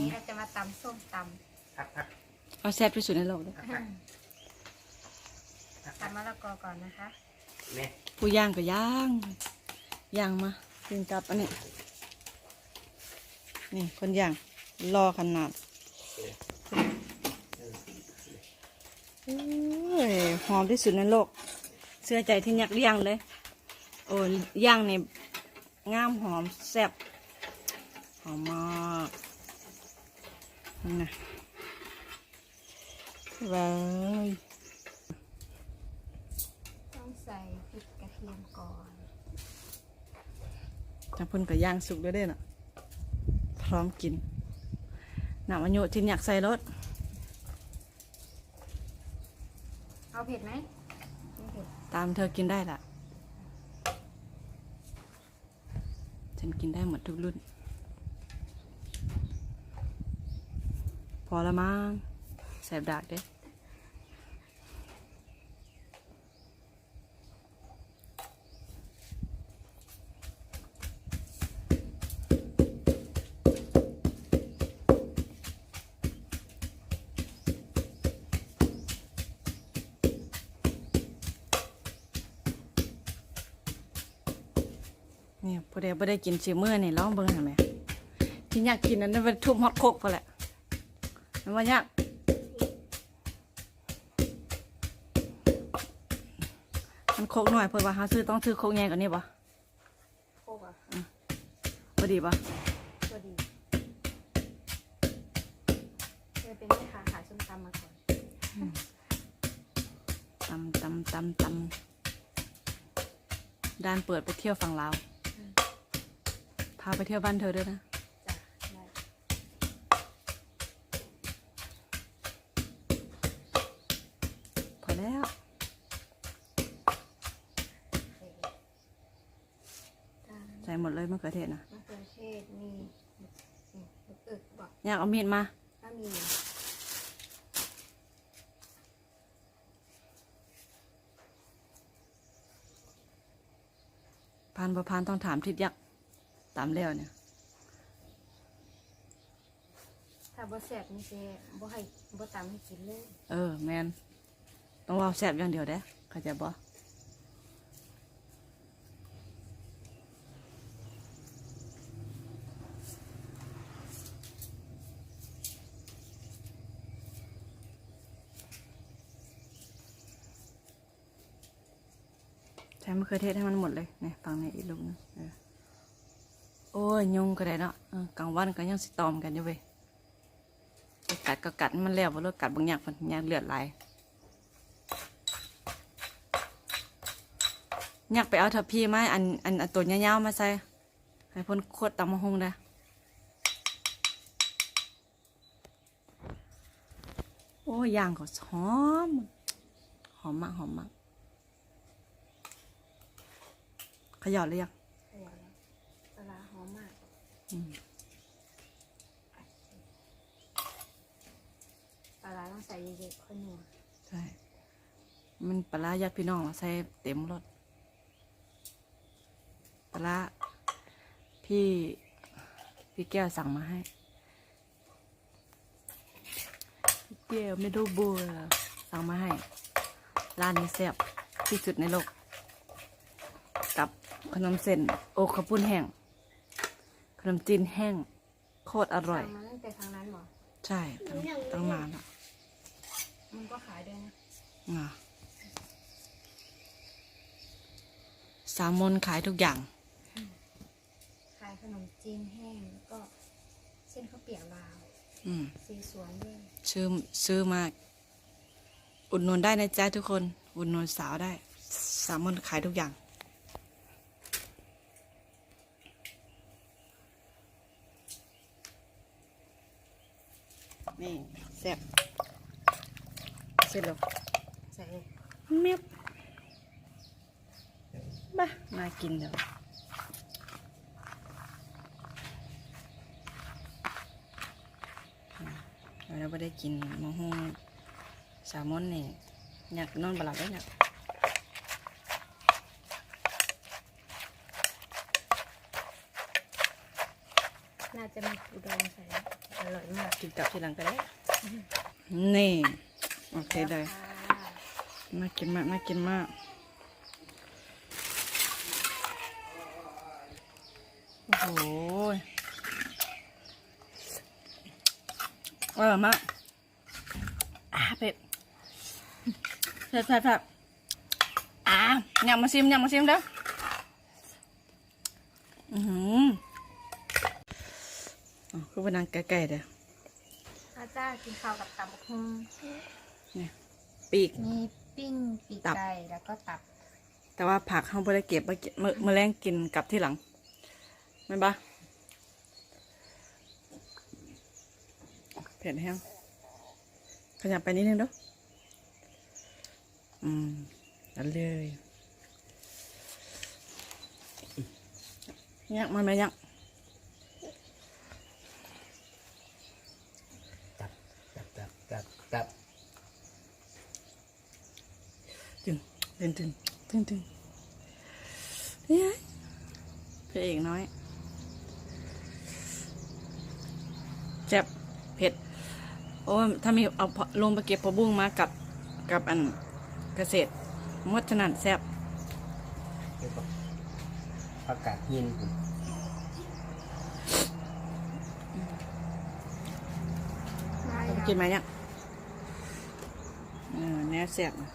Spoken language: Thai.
วันนี้เราจะมาตำส้มตพักพักเอาแซ่บที่สุดในโลกเลยพักพักำพักพักตำมะละกอก่อนนะคะ เนี่ยผู้ย่างก็ย่างย่างมากินกับอันนี้นี่คนย่างรอขนาดโอ้ยหอมที่สุดในโลก เสื้อใจที่อยากย่างเลย โอ้ยย่างนี่งามหอมแซ่บหอมมาก นี่นะว้ายต้องใส่พริกกระเทียมก่อนน้ำพ่นกับย่างสุกด้วยเด้อน่ะ พร้อมกินน้ำอัญโยที่อยากใส่รสเอาเผ็ดไหมไม่เผ็ดตามเธอกินได้ล่ะ ฉันกินได้หมดทุกรุ่น พอละมั้งแสบดากเด้เนี่ยพอเดียวพอได้กินชิมเมื่อนี่ลองเบิ่งเห็นไหมที่อยากกินนั้นเป็นทุบฮอตโคกพอแหละ มันว่ายากมันโคกหน่อยเพื่อว่าหาซื้อต้องซื้อโคกใหญ่กว่านี้ปะโคกอะพอดีปะตัวดีเคยเป็นแม่ค้าขายส้มตำมาก่อนตำตำตำตำด้านเปิดไปเที่ยวฝั่งลาวพาไปเที่ยวบ้านเธอด้วยนะ แล้วตามใส่หมดเลยมะเขือเทศนะมะเขือเทศมีนี่มะอึกบอกอยากเอามีดมาถ้ามีพานประพานต้องถามทิศยักษ์ตามแล้วเนี่ยถ้าบ่แซ่บนี่เจ๊บ่ให้บ่ตำให้กินเลย เออ แมน ต้องว่าแซ่บอย่างเดียวเด้เข้าใจบ่ใช้มะเขือเทศให้มันหมดเลยนี่ฟังในอีกลูกนึงโอ้ยยุงก็ได้เนาะกลางวันก็ยังสิตอมกันอยู่เว้ยกัดก็กัดมันแล้วบ่เลิกกัดบางอย่างมันยางเลือดไหล อยากไปเอาทัพพี่ไหมาอันอันอันตัวยาวๆมาใส่ให้พ่นโคตรตำมะฮงได้โอ้ยย่างก็หอม หอมมากหอมมากเขย่าเลยยังเดี๋ยวนะปลาร้าหอมมากอืมปลาร้าต้องใส่เยอะๆค่อยนัวใช่ มันปลาร้าญาติพี่น้องใส่เต็มรถปลา ร้าพี่พี่แก้วสั่งมาให้พี่แก้วไม่ดูบัวสั่งมาให้ ร้านนี้แซ่บที่สุดในโลก กับขนมเส้น โอขาวปุ้นแห้ง ขนมจีนแห้ง โคตรอร่อยสั่งมาตั้งแต่ทางนั้นเหรอ ใช่ตั้งตั้งนานอะมันก็ขายด้วยนะอะสามมนขายทุกอย่าง ขายขนมจีนแห้งแล้วก็เส้นข้าวเปียกลาวอืมสีสวนด้วยซื้อซื้อมาอุดหนุนได้นะจ๊ะทุกคน อุดหนุนสาวได้ สามมนขายทุกอย่าง นี่แซ่บเสร็จแล้วใส่เมียบบ้ามากินเดี๋ยว เราไม่ได้กินมะฮงแซลมอนนี่อยากนอนบหลับได้อยากน่าจะมีอุดงใส่อร่อยมากกินกับทีหลังก็ได้ นี่ โอเคเลยน่ากินมากน่ากินมากโอ้โห อร่อยมากอ่าเป็ดแซ่บแซ่บแซ่บอ่าอยากมาซิมอยากมาซิมเด้ออือหืออ๋อคือวันนั้นไก่ๆเด้ออาจ้ากินข้าวกับตับกหุ่งปีก มีปิ้งปีกตับ ไก่แล้วก็ตับแต่ว่าผักเขาไม่ได้เก็บมาเมื่อเมื่อแรงกินกลับที่หลังไม่นปะ เผ็ดแห้งขยับไปนิดนึงเด้ออืมนั่นเลยยักมันไหมยักตับตับตับตับตับจึงตึงตึงตึงตึงเนี่ยพระเอกน้อย แจ็บเผ็ด โอ้ยถ้ามีเอาพอลงไปเก็บพอบุ้งมากับกับอันเกษตรมดขนาดแซ่บเรียกว่าผักกาดหินผมได้เอาไปแล้วกินไหมเนี่ยเออแน่แซ่บนะ